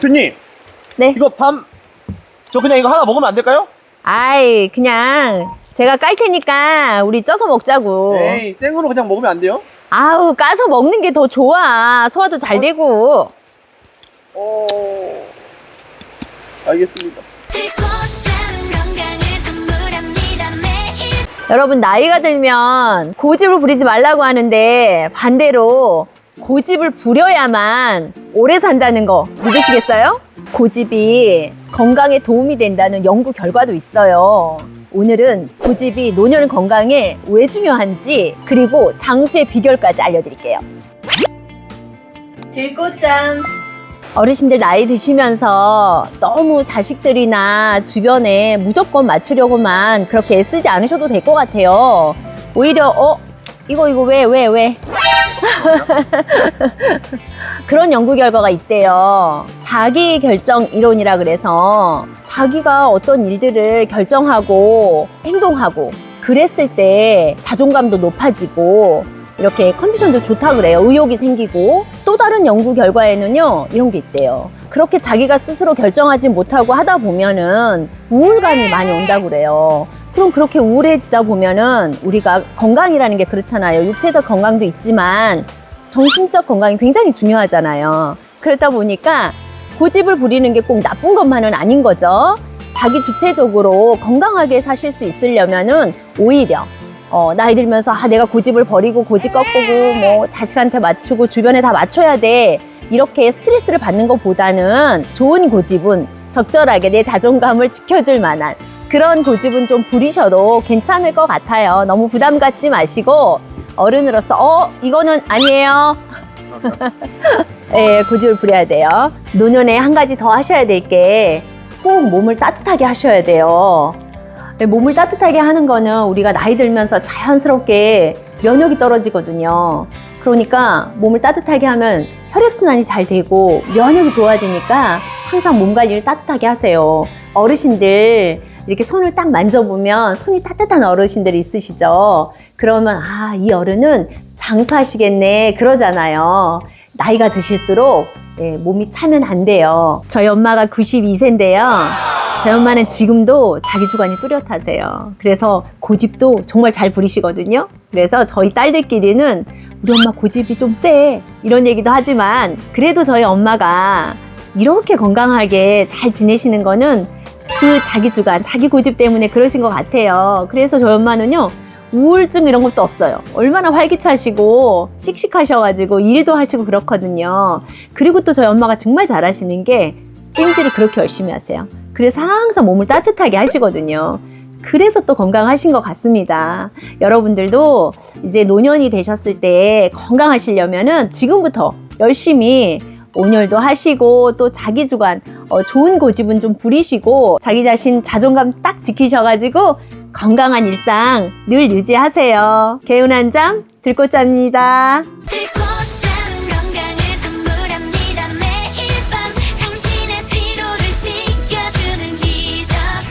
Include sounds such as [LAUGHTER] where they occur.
대표님, 네. 이거 밤, 저 그냥 이거 하나 먹으면 안 될까요? 아이, 그냥 제가 깔 테니까 우리 쪄서 먹자고. 에이, 생으로 그냥 먹으면 안 돼요? 아우, 까서 먹는 게 더 좋아. 소화도 잘 되고. 어, 알겠습니다. 꽃참 건강을 선물합니다 매일 여러분, 나이가 들면 고집을 부리지 말라고 하는데 반대로 고집을 부려야만 오래 산다는 거 믿으시겠어요? 고집이 건강에 도움이 된다는 연구 결과도 있어요. 오늘은 고집이 노년 건강에 왜 중요한지 그리고 장수의 비결까지 알려드릴게요. 들꽃잠 어르신들 나이 드시면서 너무 자식들이나 주변에 무조건 맞추려고만 그렇게 애쓰지 않으셔도 될 것 같아요. 오히려 어 이거 이거 왜 왜 왜? [LAUGHS] 그런 연구 결과가 있대요. 자기 결정 이론이라 그래서 자기가 어떤 일들을 결정하고 행동하고 그랬을 때 자존감도 높아지고 이렇게 컨디션도 좋다 그래요. 의욕이 생기고 또 다른 연구 결과에는요 이런 게 있대요. 그렇게 자기가 스스로 결정하지 못하고 하다 보면은 우울감이 많이 온다고 그래요. 그럼 그렇게 우울해지다 보면은 우리가 건강이라는 게 그렇잖아요. 육체적 건강도 있지만 정신적 건강이 굉장히 중요하잖아요. 그러다 보니까 고집을 부리는 게 꼭 나쁜 것만은 아닌 거죠. 자기 주체적으로 건강하게 사실 수 있으려면은 오히려 어, 나이 들면서 아, 내가 고집을 버리고 고집 꺾고 뭐 자식한테 맞추고 주변에 다 맞춰야 돼 이렇게 스트레스를 받는 것보다는 좋은 고집은 적절하게 내 자존감을 지켜줄 만한 그런 고집은 좀 부리셔도 괜찮을 것 같아요. 너무 부담 갖지 마시고 어른으로서 어 이거는 아니에요. [LAUGHS] 예, 고집을 부려야 돼요. 노년에 한 가지 더 하셔야 될 게 꼭 몸을 따뜻하게 하셔야 돼요. 네, 몸을 따뜻하게 하는 거는 우리가 나이 들면서 자연스럽게 면역이 떨어지거든요. 그러니까 몸을 따뜻하게 하면 혈액순환이 잘 되고 면역이 좋아지니까 항상 몸 관리를 따뜻하게 하세요. 어르신들 이렇게 손을 딱 만져보면 손이 따뜻한 어르신들이 있으시죠? 그러면 아, 이 어른은 장수하시겠네. 그러잖아요. 나이가 드실수록 예, 몸이 차면 안 돼요. 저희 엄마가 92세인데요. 저희 엄마는 지금도 자기 주관이 뚜렷하세요. 그래서 고집도 정말 잘 부리시거든요. 그래서 저희 딸들끼리는 우리 엄마 고집이 좀 세. 이런 얘기도 하지만 그래도 저희 엄마가 이렇게 건강하게 잘 지내시는 거는 그 자기 주관, 자기 고집 때문에 그러신 것 같아요. 그래서 저희 엄마는요, 우울증 이런 것도 없어요. 얼마나 활기차시고 씩씩하셔가지고 일도 하시고 그렇거든요. 그리고 또 저희 엄마가 정말 잘하시는 게 찜질을 그렇게 열심히 하세요. 그래서 항상 몸을 따뜻하게 하시거든요. 그래서 또 건강하신 것 같습니다. 여러분들도 이제 노년이 되셨을 때 건강하시려면은 지금부터 열심히 온열도 하시고 또 자기 주관 어, 좋은 고집은 좀 부리시고 자기 자신 자존감 딱 지키셔가지고 건강한 일상 늘 유지하세요. 개운한 잠 들꽃잠입니다. 들